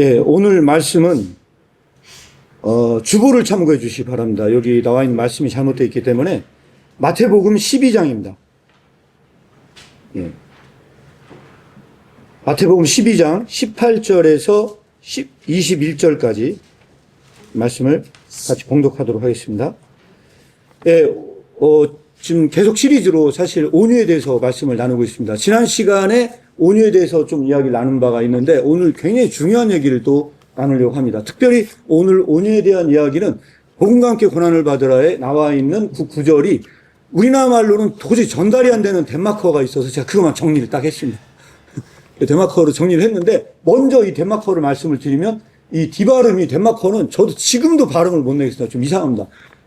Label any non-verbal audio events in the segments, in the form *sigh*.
예, 오늘 말씀은 어, 주보를 참고해 주시기 바랍니다. 여기 나와 있는 말씀이 잘못되어 있기 때문에 마태복음 12장입니다. 예. 마태복음 12장 18절에서 10, 21절까지 말씀을 같이 공독하도록 하겠습니다. 예, 어, 지금 계속 시리즈로 사실 온유에 대해서 말씀을 나누고 있습니다. 지난 시간에 온유에 대해서 좀 이야기를 나눈 바가 있는데 오늘 굉장히 중요한 얘기를 또 나누려고 합니다. 특별히 오늘 온유에 대한 이야기는 복음과 함께 고난을 받으라에 나와 있는 그 구절이 우리나라 말로는 도저히 전달이 안 되는 덴마크어가 있어서 제가 그것만 정리를 딱 했습니다. *laughs* 덴마크어로 정리를 했는데 먼저 이 덴마크어를 말씀을 드리면 이 발음이 덴마크어는 저도 지금도 발음을 못 내겠습니다. 좀 이상합니다.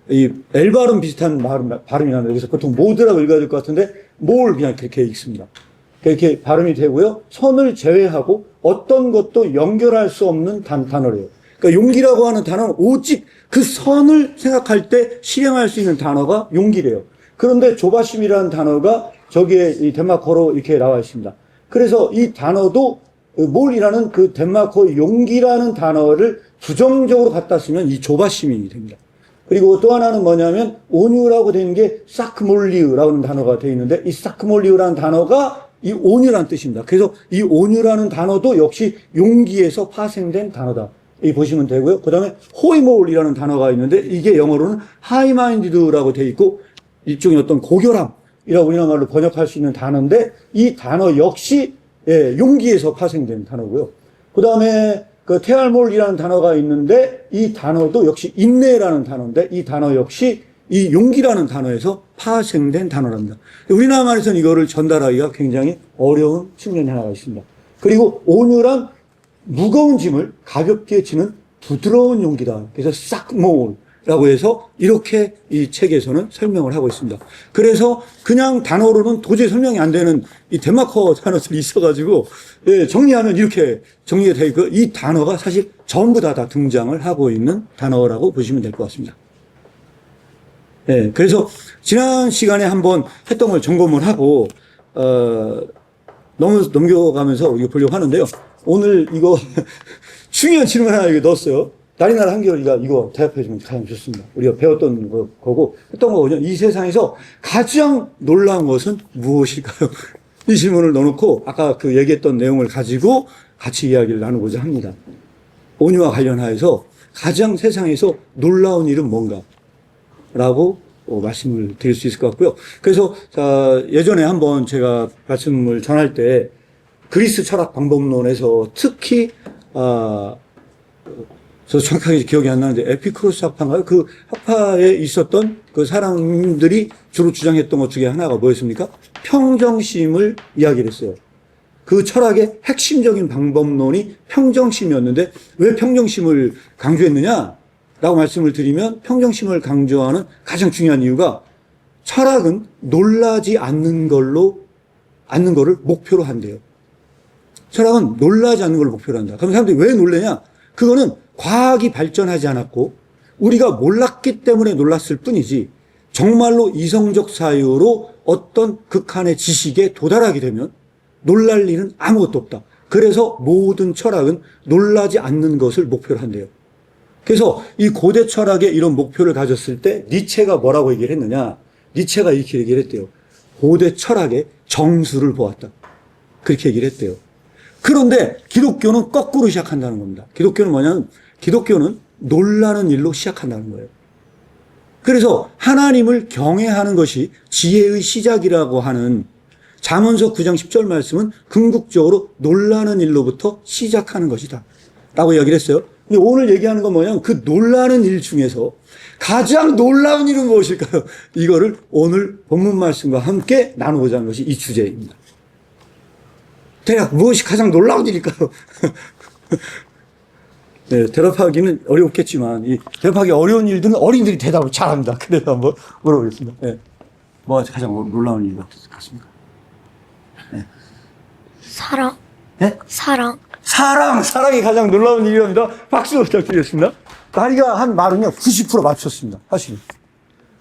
이 L 발음 비슷한 발음, 발음 이 나는데 여기서 보통 모드라고 읽어야 될 것 같은데 뭘 그냥 그렇게 읽습니다. 그렇게 발음이 되고요. 선을 제외하고 어떤 것도 연결할 수 없는 단, 단어래요. 그러니까 용기라고 하는 단어는 오직 그 선을 생각할 때 실행할 수 있는 단어가 용기래요. 그런데 조바심이라는 단어가 저기에 이 덴마크어로 이렇게 나와 있습니다. 그래서 이 단어도 몰이라는 그 덴마크어 용기라는 단어를 부정적으로 갖다 쓰면 이 조바심이 됩니다. 그리고 또 하나는 뭐냐면 온유라고 되는 게 사크몰리우라는 단어가 되어 있는데 이 사크몰리우라는 단어가 이 온유라는 뜻입니다. 그래서 이 온유라는 단어도 역시 용기에서 파생된 단어다. 이 보시면 되고요. 그 다음에 호이몰이라는 단어가 있는데 이게 영어로는 하이마인디드라고 되어 있고 일종의 어떤 고결함이라고 우리나라 말로 번역할 수 있는 단어인데 이 단어 역시 예, 용기에서 파생된 단어고요. 그 다음에 그 테알몰이라는 단어가 있는데 이 단어도 역시 인내라는 단어인데 이 단어 역시 이 용기라는 단어에서 파생된 단어랍니다. 우리나라 말에서는 이거를 전달하기가 굉장히 어려운 측면이 하나가 있습니다. 그리고 온유란 무거운 짐을 가볍게 지는 부드러운 용기다. 그래서 싹몰이라고 해서 이렇게 이 책에서는 설명을 하고 있습니다. 그래서 그냥 단어로는 도저히 설명이 안 되는 이 덴마크어 단어들이 있어가지고 예, 정리하면 이렇게 정리가 되어 있고 이 단어가 사실 전부 다, 다 등장을 하고 있는 단어라고 보시면 될 것 같습니다. 예, 그래서 지난 시간에 한번 했던 걸 점검을 하고 어, 너무 넘겨가면서 이거 보려고 하는데요. 오늘 이거 *laughs* 중요한 질문 하나 여기 넣었어요. 날 한겨울이가 이거 대답해 주면 가장 좋습니다. 우리가 배웠던 거, 거고 했던 거거든요. 이 세상에서 가장 놀라운 것은 무엇일까요? *laughs* 이 질문을 넣어놓고 아까 그 얘기했던 내용을 가지고 같이 이야기를 나누고자 합니다. 온유와 관련하여서 가장 세상에서 놀라운 일은 뭔가? 라고 어, 말씀을 드릴 수 있을 것 같고요. 그래서 자, 예전에 한번 제가 말씀을 전할 때 그리스 철학 방법론에서 특히 아, 저 정확하게 기억이 안 나는데 에피크로스 학파인가요? 그 학파에 있었던 그 사람들이 주로 주장했던 것 중에 하나가 뭐였습니까? 평정심을 이야기를 했어요. 그 철학의 핵심적인 방법론이 평정심이었는데 왜 평정심을 강조했느냐? 라고 말씀을 드리면 평정심을 강조하는 가장 중요한 이유가 철학은 놀라지 않는 걸로, 않는 거를 목표로 한대요. 철학은 놀라지 않는 걸 목표로 한다. 그럼 사람들이 왜 놀래냐? 그거는 과학이 발전하지 않았고 우리가 몰랐기 때문에 놀랐을 뿐이지 정말로 이성적 사유로 어떤 극한의 지식에 도달하게 되면 놀랄 일은 아무것도 없다. 그래서 모든 철학은 놀라지 않는 것을 목표로 한대요. 그래서 이 고대 철학에 이런 목표를 가졌을 때 니체가 뭐라고 얘기를 했느냐? 니체가 이렇게 얘기를 했대요. 고대 철학의 정수를 보았다. 그렇게 얘기를 했대요. 그런데 기독교는 거꾸로 시작한다는 겁니다. 기독교는 뭐냐면 기독교는 놀라는 일로 시작한다는 거예요. 그래서 하나님을 경외하는 것이 지혜의 시작이라고 하는 잠언서 9장 10절 말씀은 궁극적으로 놀라는 일로부터 시작하는 것이다. 라고 이야기를 했어요. 근데 오늘 얘기하는 건 뭐냐면 그 놀라는 일 중에서 가장 놀라운 일은 무엇일까요? 이거를 오늘 본문 말씀과 함께 나누고자 하는 것이 이 주제입니다. 대략 무엇이 가장 놀라운 일일까요? *laughs* 네, 대답하기는 어렵겠지만, 이 대답하기 어려운 일들은 어린이들이 대답을 잘합니다. *laughs* 그래서 한번 물어보겠습니다. 네. 뭐가 가장 놀라운 일 같습니까? 사랑, 네? 사랑, 사랑! 사랑이 가장 놀라운 일이랍니다. 박수 부탁드리겠습니다. 나리가 한 말은요, 90% 맞췄습니다. 사실.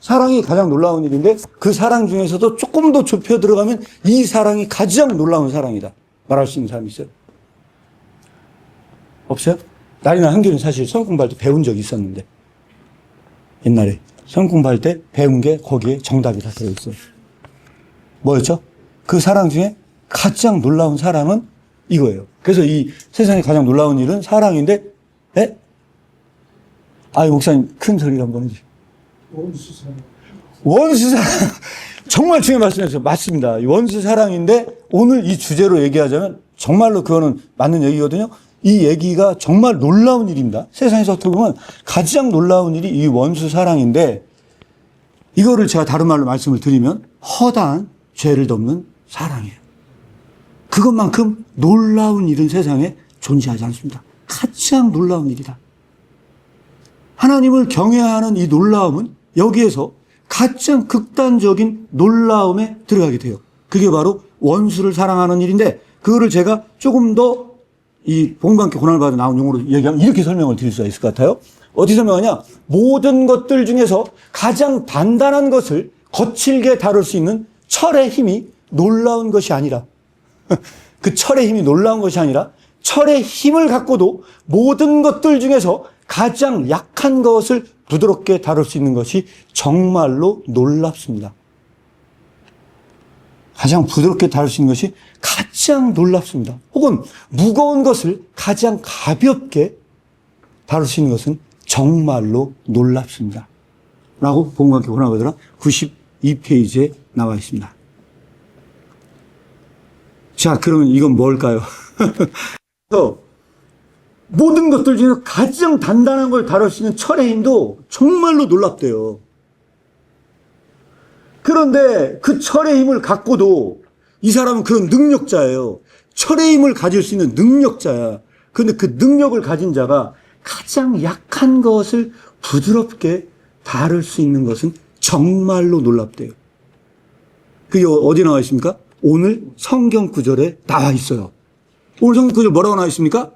사랑이 가장 놀라운 일인데, 그 사랑 중에서도 조금 더 좁혀 들어가면 이 사랑이 가장 놀라운 사랑이다. 말할 수 있는 사람이 있어요. 없어요? 날이나 한결은 사실 성경 공부할 때 배운 적이 있었는데 옛날에 성경 공부할 때 배운 게 거기에 정답이 다 들어있어요. 뭐였죠? 그 사랑 중에 가장 놀라운 사랑은 이거예요. 그래서 이 세상에 가장 놀라운 일은 사랑인데, 에? 아이, 목사님, 큰 소리를 한번 해주세요. 원수 사랑. *laughs* 정말 중요한 말씀이었어요. 맞습니다. 이 원수 사랑인데, 오늘 이 주제로 얘기하자면, 정말로 그거는 맞는 얘기거든요. 이 얘기가 정말 놀라운 일입니다. 세상에서 어떻게 보면 가장 놀라운 일이 이 원수 사랑인데, 이거를 제가 다른 말로 말씀을 드리면, 허다한 죄를 덮는 사랑이에요. 그것만큼 놀라운 일은 세상에 존재하지 않습니다. 가장 놀라운 일이다. 하나님을 경외하는 이 놀라움은 여기에서 가장 극단적인 놀라움에 들어가게 돼요. 그게 바로 원수를 사랑하는 일인데, 그거를 제가 조금 더 이 본과 함께 고난을 받아 나온 용어로 얘기하면 이렇게 설명을 드릴 수가 있을 것 같아요. 어떻게 설명하냐? 모든 것들 중에서 가장 단단한 것을 거칠게 다룰 수 있는 철의 힘이 놀라운 것이 아니라 *laughs* 그 철의 힘이 놀라운 것이 아니라 철의 힘을 갖고도 모든 것들 중에서 가장 약한 것을 부드럽게 다룰 수 있는 것이 정말로 놀랍습니다. 가장 부드럽게 다룰 수 있는 것이 가장 놀랍습니다. 혹은 무거운 것을 가장 가볍게 다룰 수 있는 것은 정말로 놀랍습니다. 라고 본관계 원하거더라 92페이지에 나와 있습니다. 자, 그러면 이건 뭘까요? *laughs* 모든 것들 중에 가장 단단한 걸 다룰 수 있는 철의 힘도 정말로 놀랍대요. 그런데 그 철의 힘을 갖고도 이 사람은 그런 능력자예요. 철의 힘을 가질 수 있는 능력자야. 그런데 그 능력을 가진 자가 가장 약한 것을 부드럽게 다룰 수 있는 것은 정말로 놀랍대요. 그게 어디 나와 있습니까? 오늘 성경 구절에 나와 있어요. 오늘 성경 구절 뭐라고 나와 있습니까?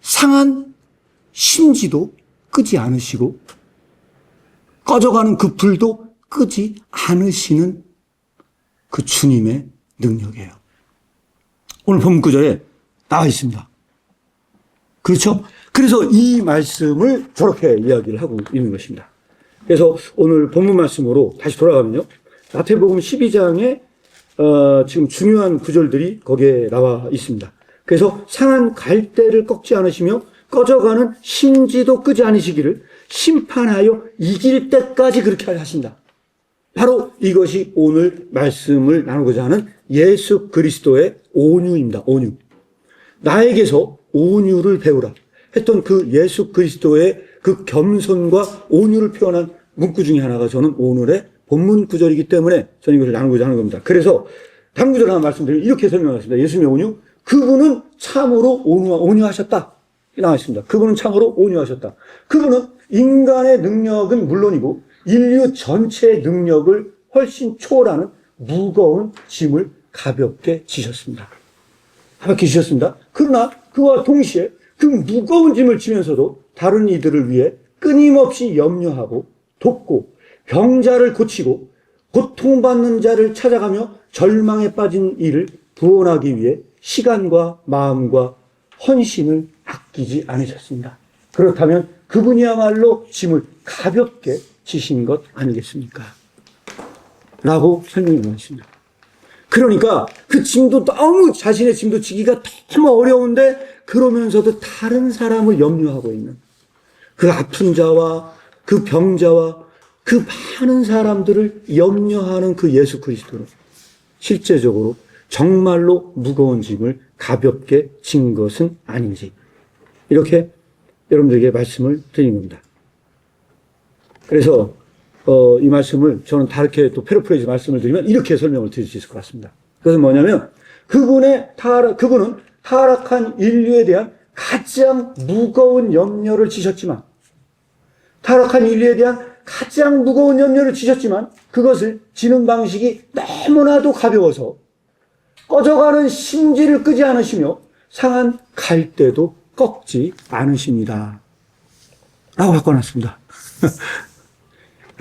상한 심지도 끄지 않으시고 꺼져가는 그 불도 끄지 않으시는 그 주님의 능력이에요. 오늘 본문 구절에 나와 있습니다. 그렇죠? 그래서 이 말씀을 저렇게 이야기를 하고 있는 것입니다. 그래서 오늘 본문 말씀으로 다시 돌아가면요. 마태복음 12장에 어, 지금 중요한 구절들이 거기에 나와 있습니다. 그래서 상한 갈대를 꺾지 않으시며 꺼져가는 심지도 끄지 않으시기를 심판하여 이길 때까지 그렇게 하신다. 바로 이것이 오늘 말씀을 나누고자 하는 예수 그리스도의 온유입니다. 온유. 나에게서 온유를 배우라 했던 그 예수 그리스도의 그 겸손과 온유를 표현한 문구 중에 하나가 저는 오늘의 본문 구절이기 때문에 저는 이것을 나누고자 하는 겁니다. 그래서 다른 구절 하나 말씀드리면 이렇게 설명하겠습니다. 예수님의 온유. 그분은 참으로 온유, 온유하셨다. 나와 있습니다. 그분은 참으로 온유하셨다. 그분은 인간의 능력은 물론이고 인류 전체의 능력을 훨씬 초월하는 무거운 짐을 가볍게 지셨습니다. 가볍게 지셨습니다. 그러나 그와 동시에 그 무거운 짐을 지면서도 다른 이들을 위해 끊임없이 염려하고 돕고 병자를 고치고 고통받는 자를 찾아가며 절망에 빠진 이를 구원하기 위해 시간과 마음과 헌신을 아끼지 않으셨습니다. 그렇다면 그분이야말로 짐을 가볍게 지신 것 아니겠습니까? 라고 설명해 주십니다. 그러니까 그 짐도 너무 자신의 짐도 지기가 너무 어려운데 그러면서도 다른 사람을 염려하고 있는 그 아픈 자와 그 병자와 그 많은 사람들을 염려하는 그 예수 그리스도는 실제적으로 정말로 무거운 짐을 가볍게 진 것은 아닌지 이렇게 여러분들에게 말씀을 드린 겁니다. 그래서 어, 이 말씀을 저는 다르게 또 페르프레이즈 말씀을 드리면 이렇게 설명을 드릴 수 있을 것 같습니다. 그것은 뭐냐면 그분의 타락, 그분은 타락한 인류에 대한 가장 무거운 염려를 지셨지만 타락한 인류에 대한 가장 무거운 염려를 지셨지만 그것을 지는 방식이 너무나도 가벼워서 꺼져가는 심지를 끄지 않으시며 상한 갈대도 꺾지 않으십니다. 라고 바꿔놨습니다. *laughs*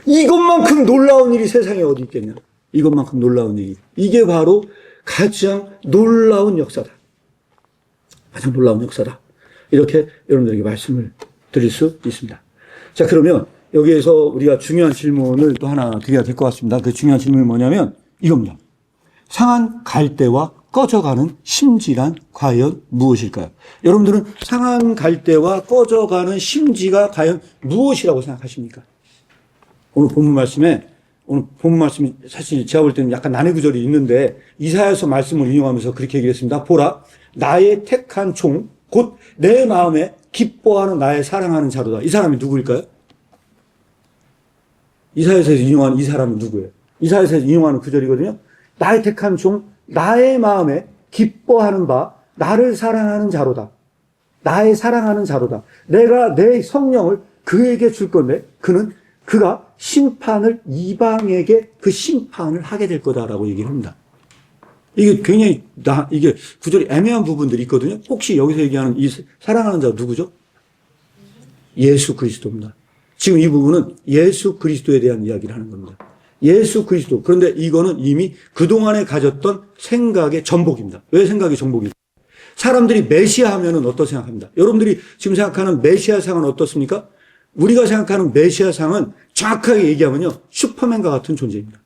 이것만큼 놀라운 일이 세상에 어디 있겠냐. 이것만큼 놀라운 일이. 이게 바로 가장 놀라운 역사다. 가장 놀라운 역사다. 이렇게 여러분들에게 말씀을 드릴 수 있습니다. 자, 그러면 여기에서 우리가 중요한 질문을 또 하나 드려야 될 것 같습니다. 그 중요한 질문이 뭐냐면 이겁니다. 상한 갈대와 꺼져가는 심지란 과연 무엇일까요? 여러분들은 상한 갈대와 꺼져가는 심지가 과연 무엇이라고 생각하십니까? 오늘 본문 말씀에 오늘 본문 말씀이 사실 제가 볼 때는 약간 난해 구절이 있는데 이사야서 말씀을 인용하면서 그렇게 얘기했습니다. 보라 나의 택한 종곧내 마음에 기뻐하는 나의 사랑하는 자로다. 이 사람이 누구일까요? 이사야서에서 인용하는 이 사람은 누구예요? 이사야서에서 인용하는 구절이거든요. 나의 택한 종 나의 마음에 기뻐하는 바 나를 사랑하는 자로다. 나의 사랑하는 자로다. 내가 내 성령을 그에게 줄 건데 그는 그가 심판을 이방에게 그 심판을 하게 될 거다라고 얘기를 합니다. 이게 굉장히 나 이게 구절이 애매한 부분들이 있거든요. 혹시 여기서 얘기하는 이 사랑하는 자 누구죠? 예수 그리스도입니다. 지금 이 부분은 예수 그리스도에 대한 이야기를 하는 겁니다. 예수 그리스도. 그런데 이거는 이미 그동안에 가졌던 생각의 전복입니다. 왜 생각의 전복일까요? 사람들이 메시아 하면은 어떠 생각합니다? 여러분들이 지금 생각하는 메시아 상은 어떻습니까? 우리가 생각하는 메시아 상은 정확하게 얘기하면요. 슈퍼맨과 같은 존재입니다.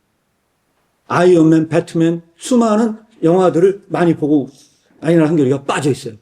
아이언맨, 배트맨, 수많은 영화들을 많이 보고 아니나 한결이가 빠져 있어요.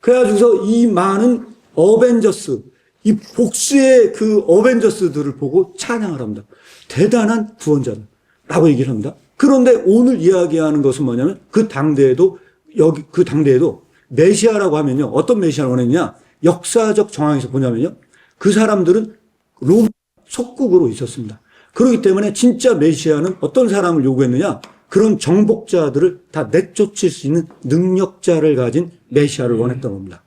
그래가지고서 이 많은 어벤져스, 이 복수의 그 어벤져스들을 보고 찬양을 합니다. 대단한 구원자다. 라고 얘기를 합니다. 그런데 오늘 이야기하는 것은 뭐냐면 그 당대에도 여기 그 당대에도 메시아라고 하면요. 어떤 메시아를 원했냐? 역사적 정황에서 보냐면요. 그 사람들은 롬 속국으로 있었습니다. 그렇기 때문에 진짜 메시아는 어떤 사람을 요구했느냐? 그런 정복자들을 다 내쫓을 수 있는 능력자를 가진 메시아를 원했던 겁니다.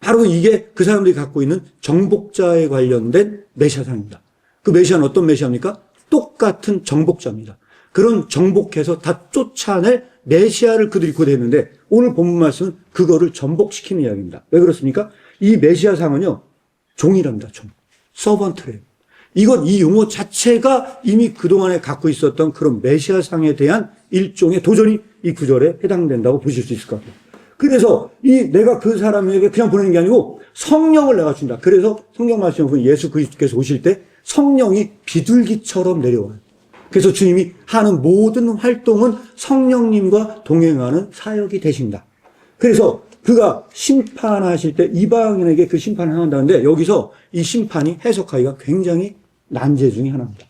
바로 이게 그 사람들이 갖고 있는 정복자에 관련된 메시아상입니다. 그 메시아는 어떤 메시아입니까? 똑같은 정복자입니다. 그런 정복해서 다 쫓아낼 메시아를 그들이 구대했는데 오늘 본문 말씀은 그거를 전복시키는 이야기입니다. 왜 그렇습니까? 이 메시아상은요, 종이랍니다, 종. 서번트래요. 이건 이 용어 자체가 이미 그동안에 갖고 있었던 그런 메시아상에 대한 일종의 도전이 이 구절에 해당된다고 보실 수 있을 것 같아요. 그래서 이 내가 그 사람에게 그냥 보내는 게 아니고 성령을 내가 준다. 그래서 성경 말씀에 예수 그리스도께서 오실 때 성령이 비둘기처럼 내려와요. 그래서 주님이 하는 모든 활동은 성령님과 동행하는 사역이 되신다. 그래서 그가 심판하실 때 이방인에게 그 심판을 한다는데 여기서 이 심판이 해석하기가 굉장히 난제 중의 하나입니다.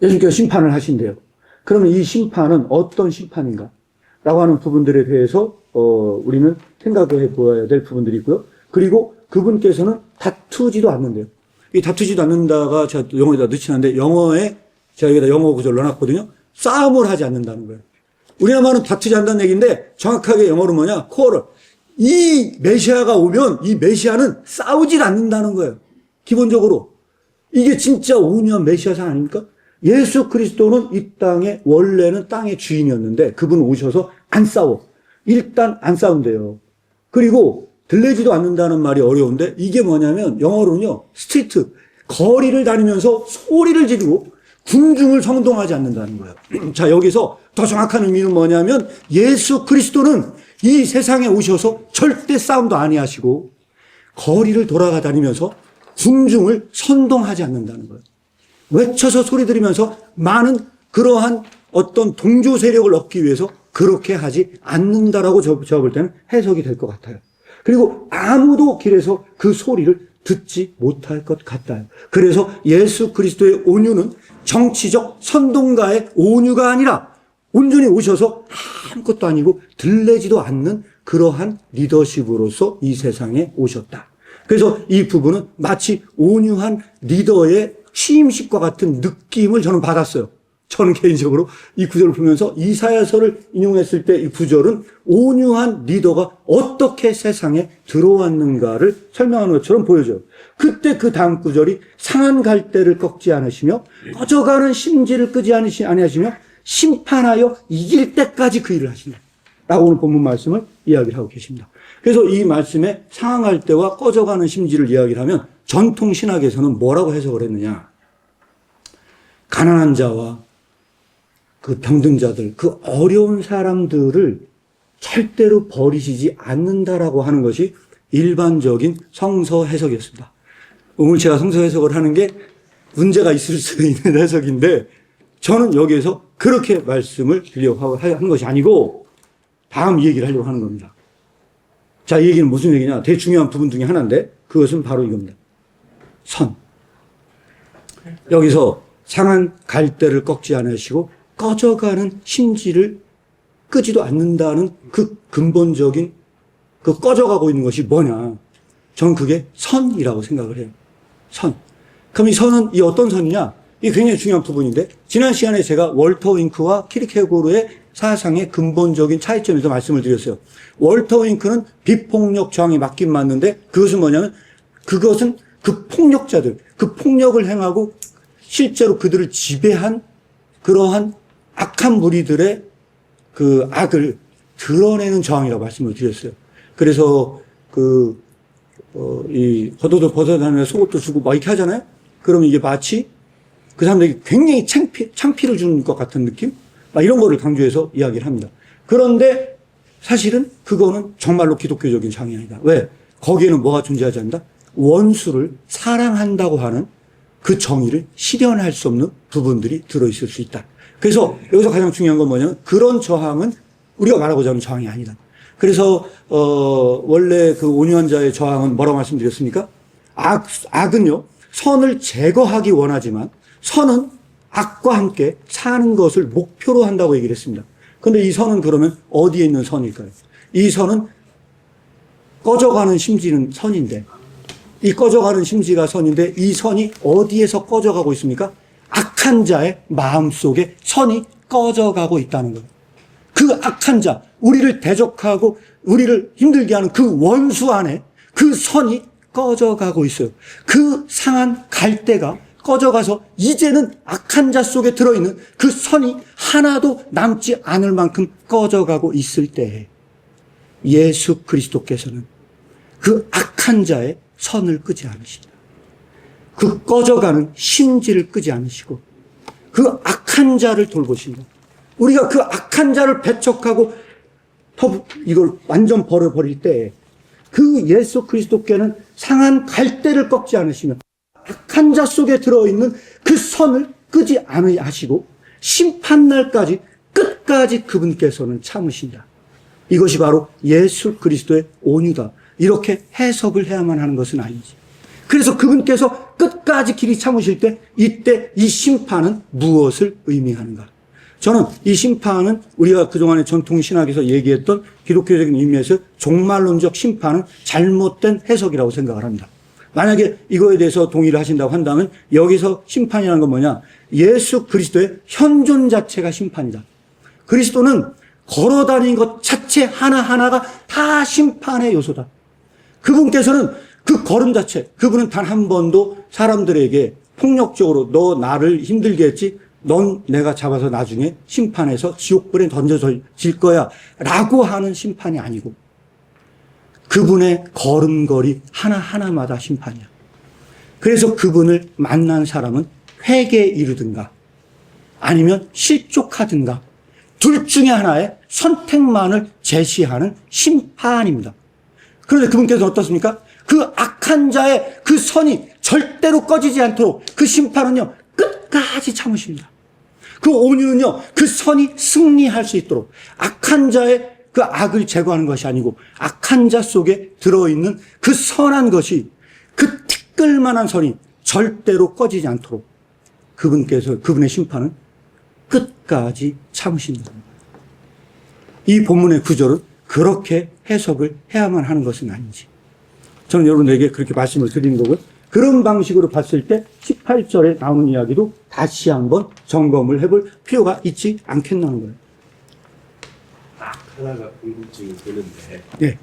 예수님께서 심판을 하신대요. 그러면 이 심판은 어떤 심판인가? 라고 하는 부분들에 대해서 어, 우리는 생각해 보아야 될 부분들이 있고요. 그리고 그분께서는 다투지도 않는데요. 이 다투지도 않는다가 제가 영어에다 넣지는데 영어에 제가 여기다 영어 구절 넣어놨거든요. 싸움을 하지 않는다는 거예요. 우리나라 말은 다투지 않는다는 얘기인데 정확하게 영어로 뭐냐? 코어를. 이 메시아가 오면 이 메시아는 싸우질 않는다는 거예요. 기본적으로. 이게 진짜 온유한 메시아상 아닙니까? 예수 그리스도는 이 땅에 원래는 땅의 주인이었는데 그분 오셔서 안 싸워. 일단 안 싸운대요. 그리고 들리지도 않는다는 말이 어려운데 이게 뭐냐면 영어로는요. 스트리트 거리를 다니면서 소리를 지르고 군중을 성동하지 않는다는 거예요. *clears throat* 자, 여기서 더 정확한 의미는 뭐냐면 예수 그리스도는 이 세상에 오셔서 절대 싸움도 아니하시고 거리를 돌아가 다니면서 군중을 선동하지 않는다는 거예요. 외쳐서 소리 들으면서 많은 그러한 어떤 동조 세력을 얻기 위해서 그렇게 하지 않는다라고 저, 제가 볼 때는 해석이 될 것 같아요. 그리고 아무도 길에서 그 소리를 듣지 못할 것 같아요. 그래서 예수 그리스도의 온유는 정치적 선동가의 온유가 아니라 온전히 오셔서 아무것도 아니고 들레지도 않는 그러한 리더십으로서 이 세상에 오셨다. 그래서 이 부분은 마치 온유한 리더의 취임식과 같은 느낌을 저는 받았어요. 저는 개인적으로 이 구절을 보면서 이사야서를 인용했을 때 이 구절은 온유한 리더가 어떻게 세상에 들어왔는가를 설명하는 것처럼 보여져요. 그때 그 다음 구절이 상한 갈대를 꺾지 않으시며 꺼져가는 심지를 끄지 않으시- 아니하시며 심판하여 이길 때까지 그 일을 하신다. 라고 오늘 본문 말씀을 이야기를 하고 계십니다. 그래서 이 말씀에 상황할 때와 꺼져가는 심지를 이야기를 하면 전통 신학에서는 뭐라고 해석을 했느냐. 가난한 자와 그 병든 자들, 그 어려운 사람들을 절대로 버리시지 않는다라고 하는 것이 일반적인 성서 해석이었습니다. 오늘 제가 성서 해석을 하는 게 문제가 있을 *laughs* 수 있는 해석인데 저는 여기에서 그렇게 말씀을 드리려고 한 것이 아니고 다음 얘기를 하려고 하는 겁니다. 자, 이 얘기는 무슨 얘기냐? 되게 중요한 부분 중에 하나인데 그것은 바로 이겁니다. 선. 여기서 상한 갈대를 꺾지 않으시고 꺼져가는 심지를 끄지도 않는다는 그 근본적인 그 꺼져가고 있는 것이 뭐냐. 저는 그게 선이라고 생각을 해요. 선. 그럼 이 선은 이 어떤 선이냐? 이게 굉장히 중요한 부분인데, 지난 시간에 제가 월터 윙크와 키르케고르의 사상의 근본적인 차이점에서 말씀을 드렸어요. 월터 윙크는 비폭력 저항에 맞긴 맞는데, 그것은 뭐냐면, 그것은 그 폭력자들, 그 폭력을 행하고 실제로 그들을 지배한 그러한 악한 무리들의 그 악을 드러내는 저항이라고 말씀을 드렸어요. 그래서 그, 어, 이 겉옷을 벗어다니며 속옷도 주고 막 이렇게 하잖아요? 그러면 이게 마치 그 사람들에게 굉장히 창피, 창피를 주는 것 같은 느낌? 막 이런 거를 강조해서 이야기를 합니다. 그런데 사실은 그거는 정말로 기독교적인 저항이 아니다. 왜? 거기에는 뭐가 존재하지 않는다? 원수를 사랑한다고 하는 그 정의를 실현할 수 없는 부분들이 들어있을 수 있다. 그래서 여기서 가장 중요한 건 뭐냐면 그런 저항은 우리가 말하고자 하는 저항이 아니다. 그래서 어 원래 그 온유한자의 저항은 뭐라고 말씀드렸습니까? 악 악은요 선을 제거하기 원하지만 선은 악과 함께 사는 것을 목표로 한다고 얘기를 했습니다. 근데 이 선은 그러면 어디에 있는 선일까요? 이 선은 꺼져가는 심지는 선인데 이 꺼져가는 심지가 선인데 이 선이 어디에서 꺼져가고 있습니까? 악한 자의 마음 속에 선이 꺼져가고 있다는 거예요. 그 악한 자, 우리를 대적하고 우리를 힘들게 하는 그 원수 안에 그 선이 꺼져가고 있어요. 그 상한 갈대가 꺼져가서 이제는 악한 자 속에 들어있는 그 선이 하나도 남지 않을 만큼 꺼져가고 있을 때에 예수 그리스도께서는 그 악한 자의 선을 끄지 않으신다. 그 꺼져가는 신지를 끄지 않으시고 그 악한 자를 돌보신다. 우리가 그 악한 자를 배척하고 터 이걸 완전 버려버릴 때 그 예수 그리스도께는 상한 갈대를 꺾지 않으시면 악한 자 속에 들어있는 그 선을 끄지 않으시고 심판날까지 끝까지 그분께서는 참으신다. 이것이 바로 예수 그리스도의 온유다. 이렇게 해석을 해야만 하는 것은 아니지. 그래서 그분께서 끝까지 길이 참으실 때 이때 이 심판은 무엇을 의미하는가? 저는 이 심판은 우리가 그동안에 전통 신학에서 얘기했던 기독교적인 의미에서 종말론적 심판은 잘못된 해석이라고 생각을 합니다. 만약에 이거에 대해서 동의를 하신다고 한다면 여기서 심판이라는 건 뭐냐? 예수 그리스도의 현존 자체가 심판이다. 그리스도는 걸어 다니는 것 자체 하나하나가 다 심판의 요소다. 그분께서는 그 걸음 자체, 그분은 단 한 번도 사람들에게 폭력적으로 너 나를 힘들게 했지, 넌 내가 잡아서 나중에 심판해서 지옥불에 던져질 거야. 라고 하는 심판이 아니고, 그분의 걸음걸이 하나하나마다 심판이야. 그래서 그분을 만난 사람은 회개에 이르든가, 아니면 실족하든가, 둘 중에 하나의 선택만을 제시하는 심판입니다. 그런데 그분께서 어떻습니까? 그 악한 자의 그 선이 절대로 꺼지지 않도록 그 심판은요, 끝까지 참으십니다. 그 온유는요, 그 선이 승리할 수 있도록 악한 자의 그 악을 제거하는 것이 아니고 악한 자 속에 들어있는 그 선한 것이 그 티끌만한 선이 절대로 꺼지지 않도록 그분께서, 그분의 심판은 끝까지 참으신다. 이 본문의 구절은 그렇게 해석을 해야만 하는 것은 아닌지. 저는 여러분에게 그렇게 말씀을 드리는 거고요. 그런 방식으로 봤을 때 18절에 나오는 이야기도 다시 한번 점검을 해볼 필요가 있지 않겠나는 거예요. 하나가 궁금증이 드는데 예,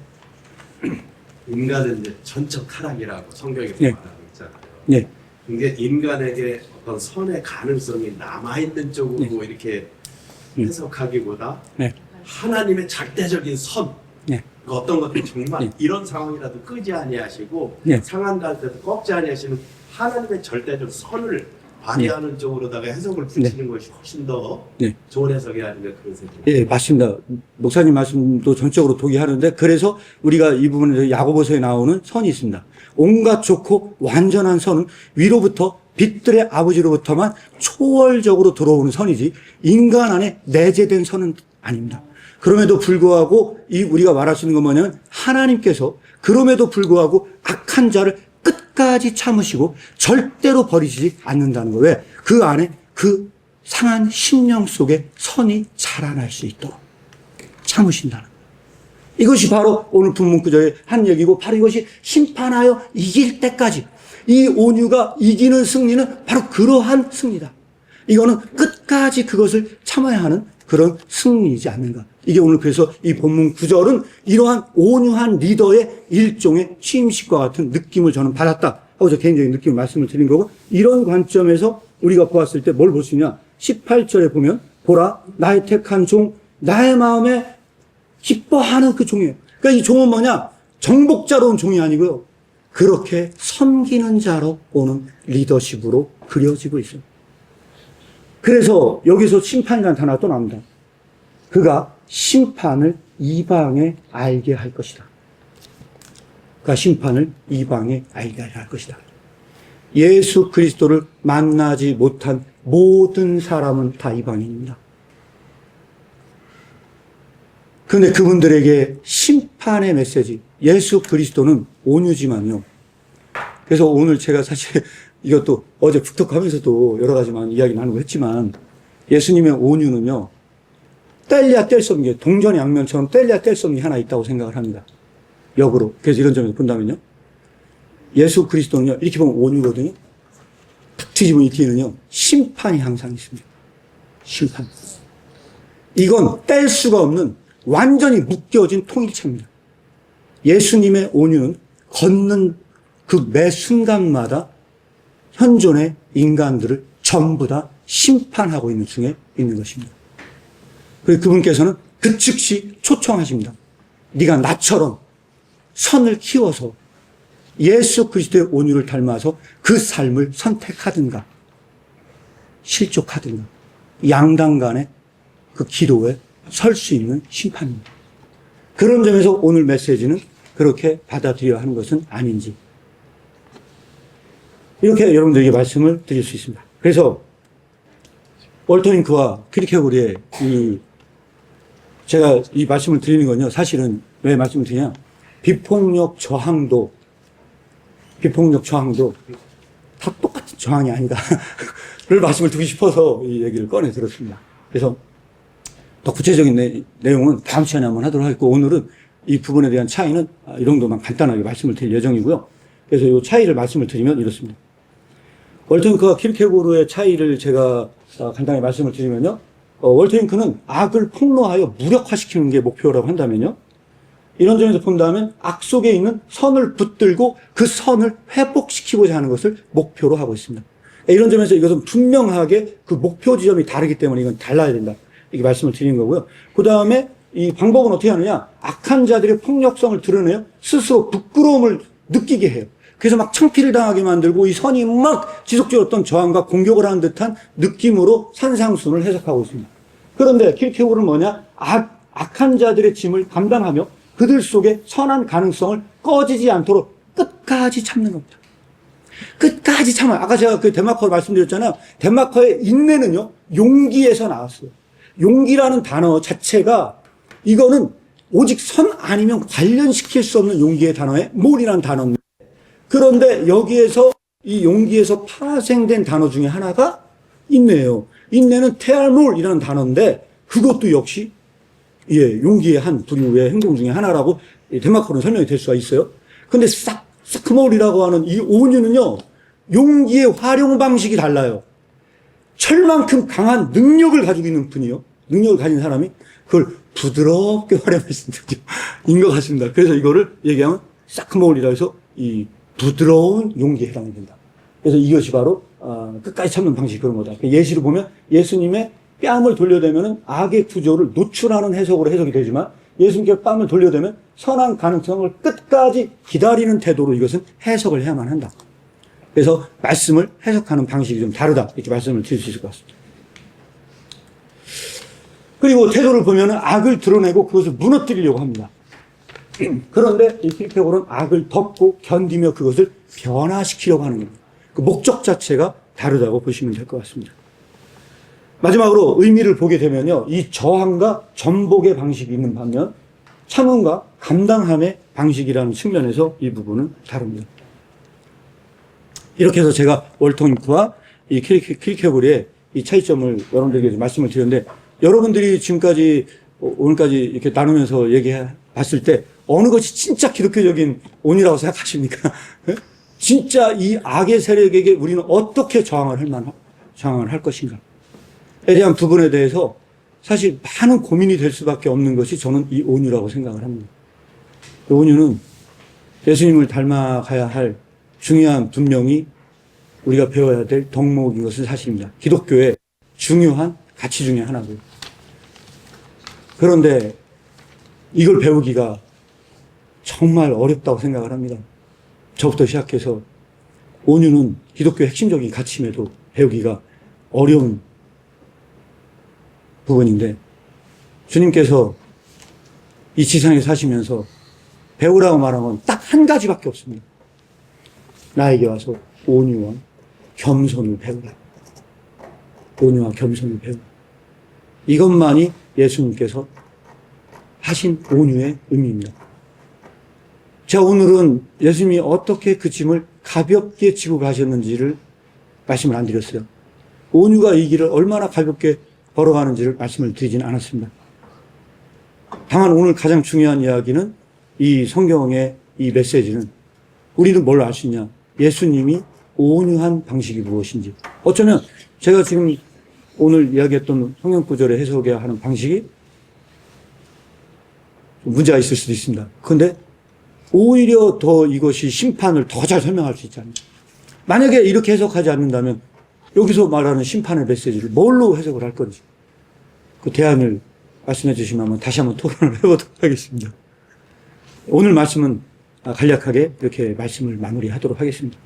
*clears throat* 인간은 이제 전적 타락이라고 성경에 예. 말하고 있잖아요. 예, 근데 인간에게 어떤 선의 가능성이 남아 있는 쪽으로 네. 이렇게 음. 해석하기보다 네, 하나님의 절대적인 선 네, 그 어떤 것들 정말 네. 이런 상황이라도 끄지 아니하시고 네. 상한 갈 때도 꺾지 아니하시는 하나님의 절대적 선을 발휘하는 쪽으로다가 해석을 붙이는 것이 훨씬 더 네. 좋은 해석이 아닌가 그런 생각이 예, 맞습니다. 목사님 말씀도 전적으로 동의하는데 그래서 우리가 이 부분에 야고보서에 나오는 선이 있습니다. 온갖 좋고 완전한 선은 위로부터 빛들의 아버지로부터만 초월적으로 들어오는 선이지 인간 안에 내재된 선은 아닙니다. 그럼에도 불구하고 이 우리가 말할 수 있는 건 뭐냐면 하나님께서 그럼에도 불구하고 악한 자를 끝까지 참으시고 절대로 버리시지 않는다는 거. 왜? 그 안에 그 상한 심령 속에 선이 자라날 수 있도록 참으신다는 거예요. 이것이 바로 오늘 분문구절의 한 얘기고 바로 이것이 심판하여 이길 때까지 이 온유가 이기는 승리는 바로 그러한 승리다. 이거는 끝까지 그것을 참아야 하는 그런 승리이지 않는가. 이게 오늘 그래서 이 본문 구절은 이러한 온유한 리더의 일종의 취임식과 같은 느낌을 저는 받았다. 하고 저 개인적인 느낌을 말씀을 드린 거고 이런 관점에서 우리가 보았을 때 뭘 볼 수 있냐. 18절에 보면 보라 나의 택한 종 나의 마음에 기뻐하는 그 종이에요. 그러니까 이 종은 뭐냐? 정복자로 온 종이 아니고요. 그렇게 섬기는 자로 오는 리더십으로 그려지고 있어요. 그래서 여기서 심판이라는 단어가 또 나옵니다. 그가 심판을 이방에 알게 할 것이다. 그가 심판을 이방에 알게 할 것이다. 예수 그리스도를 만나지 못한 모든 사람은 다 이방인입니다. 그런데 그분들에게 심판의 메시지, 예수 그리스도는 온유지만요. 그래서 오늘 제가 사실 이것도 어제 북톡하면서도 여러 가지만 이야기 나누고 했지만 예수님의 온유는요, 뗄래야 뗄 수 없는 게 동전 양면처럼 뗄래야 뗄 수 없는 게 하나 있다고 생각을 합니다. 역으로. 그래서 이런 점에서 본다면요. 예수 그리스도는요, 이렇게 보면 온유거든요. 탁이 뒤에는요, 심판이 항상 있습니다. 심판. 이건 뗄 수가 없는 완전히 묶여진 통일체입니다. 예수님의 온유는 걷는 그 매 순간마다 현존의 인간들을 전부 다 심판하고 있는 중에 있는 것입니다. 그리고 그분께서는 그 즉시 초청하십니다. 네가 나처럼 선을 키워서 예수 그리스도의 온유를 닮아서 그 삶을 선택하든가 실족하든가 양당 간의 그 기로에 설 수 있는 심판입니다. 그런 점에서 오늘 메시지는 그렇게 받아들여야 하는 것은 아닌지 이렇게 여러분들에게 말씀을 드릴 수 있습니다. 그래서 월터잉크와 크리케고리의 이 제가 이 말씀을 드리는 건요 사실은 왜 말씀을 드리냐 비폭력 저항도 비폭력 저항도 다 똑같은 저항이 아니다를 *laughs* 말씀을 드리고 싶어서 이 얘기를 꺼내 들었습니다. 그래서 더 구체적인 내, 내용은 다음 시간에 한번 하도록 하겠고 오늘은 이 부분에 대한 차이는 이 정도만 간단하게 말씀을 드릴 예정이고요. 그래서 이 차이를 말씀을 드리면 이렇습니다. 월터잉크와 킬케고르의 차이를 제가 어, 간단히 말씀을 드리면요. 어, 월터잉크는 악을 폭로하여 무력화시키는 게 목표라고 한다면요. 이런 점에서 본다면 악 속에 있는 선을 붙들고 그 선을 회복시키고자 하는 것을 목표로 하고 있습니다. 이런 점에서 이것은 분명하게 그 목표 지점이 다르기 때문에 이건 달라야 된다. 이렇게 말씀을 드리는 거고요. 그 다음에 이 방법은 어떻게 하느냐. 악한 자들의 폭력성을 드러내요. 스스로 부끄러움을 느끼게 해요. 그래서 막 창피를 당하게 만들고 이 선이 막 지속적으로 어떤 저항과 공격을 하는 듯한 느낌으로 산상순을 해석하고 있습니다. 그런데 킬케고는 뭐냐? 악, 악한 자들의 짐을 감당하며 그들 속에 선한 가능성을 꺼지지 않도록 끝까지 참는 겁니다. 끝까지 참아요. 아까 제가 그 데마커를 말씀드렸잖아요. 데마커의 인내는요, 용기에서 나왔어요. 용기라는 단어 자체가 이거는 오직 선 아니면 관련시킬 수 없는 용기의 단어에 몰이라는 단어입니다. 그런데 여기에서 이 용기에서 파생된 단어 중에 하나가 인내예요. 인내는 테알몰이라는 단어인데 그것도 역시 예, 용기의 한 부류의 행동 중에 하나라고 데마커는 설명이 될 수가 있어요. 근데 싹, 사크몰이라고 하는 이 온유는요, 용기의 활용 방식이 달라요. 철만큼 강한 능력을 가지고 있는 분이요. 능력을 가진 사람이 그걸 부드럽게 *laughs* 활용할 수 있는 느낌인 것 같습니다. 그래서 이거를 얘기하면 사크몰이라 해서 이 부드러운 용기에 해당이 된다. 그래서 이것이 바로 어, 끝까지 참는 방식이 그런 거다. 그 예시를 보면 예수님의 뺨을 돌려대면 악의 구조를 노출하는 해석으로 해석이 되지만 예수님께 뺨을 돌려대면 선한 가능성을 끝까지 기다리는 태도로 이것은 해석을 해야만 한다. 그래서 말씀을 해석하는 방식이 좀 다르다. 이렇게 말씀을 드릴 수 있을 것 같습니다. 그리고 태도를 보면 악을 드러내고 그것을 무너뜨리려고 합니다. *clears throat* 그런데 이 필패골은 악을 덮고 견디며 그것을 변화시키려고 하는 겁니다. 그 목적 자체가 다르다고 보시면 될 것 같습니다. 마지막으로 의미를 보게 되면요. 이 저항과 전복의 방식이 있는 반면 참음과 감당함의 방식이라는 측면에서 이 부분은 다릅니다. 이렇게 해서 제가 월통크와 이 킬케골의 이 차이점을 여러분들에게 말씀을 드렸는데 여러분들이 지금까지 어, 오늘까지 이렇게 나누면서 얘기해 봤을 때 어느 것이 진짜 기독교적인 온이라고 생각하십니까? *laughs* 예? 진짜 이 악의 세력에게 우리는 어떻게 저항을 할 만, 저항을 할 것인가? 에 대한 부분에 대해서 사실 많은 고민이 될 수밖에 없는 것이 저는 이 온유라고 생각을 합니다. 이 온유는 예수님을 닮아가야 할 중요한 분명히 우리가 배워야 될 덕목인 것은 사실입니다. 기독교의 중요한 가치 중에 하나고요. 그런데 이걸 배우기가 정말 어렵다고 생각을 합니다. 저부터 시작해서 온유는 기독교의 핵심적인 가치임에도 배우기가 어려운 부분인데 주님께서 이 지상에 사시면서 배우라고 말한 건 딱 한 가지밖에 없습니다. 나에게 와서 온유와 겸손을 배우라. 온유와 겸손을 배우라. 이것만이 예수님께서 하신 온유의 의미입니다. 자, 오늘은 예수님이 어떻게 그 짐을 가볍게 지고 가셨는지를 말씀을 안 드렸어요. 온유가 이 길을 얼마나 가볍게 걸어가는지를 말씀을 드리진 않았습니다. 다만 오늘 가장 중요한 이야기는 이 성경의 이 메시지는 우리는 뭘 알 수 있냐? 예수님이 온유한 방식이 무엇인지. 어쩌면 제가 지금 오늘 이야기했던 성경 구절의 해석해야 하는 방식이 문제가 있을 수도 있습니다. 그런데 오히려 더 이것이 심판을 더 잘 설명할 수 않나요? 만약에 이렇게 해석하지 않는다면 여기서 말하는 심판의 메시지를 뭘로 해석을 할 건지 그 대안을 말씀해 주시면 다시 한번 토론을 *laughs* 해보도록 하겠습니다. 오늘 말씀은 간략하게 이렇게 말씀을 마무리하도록 하겠습니다.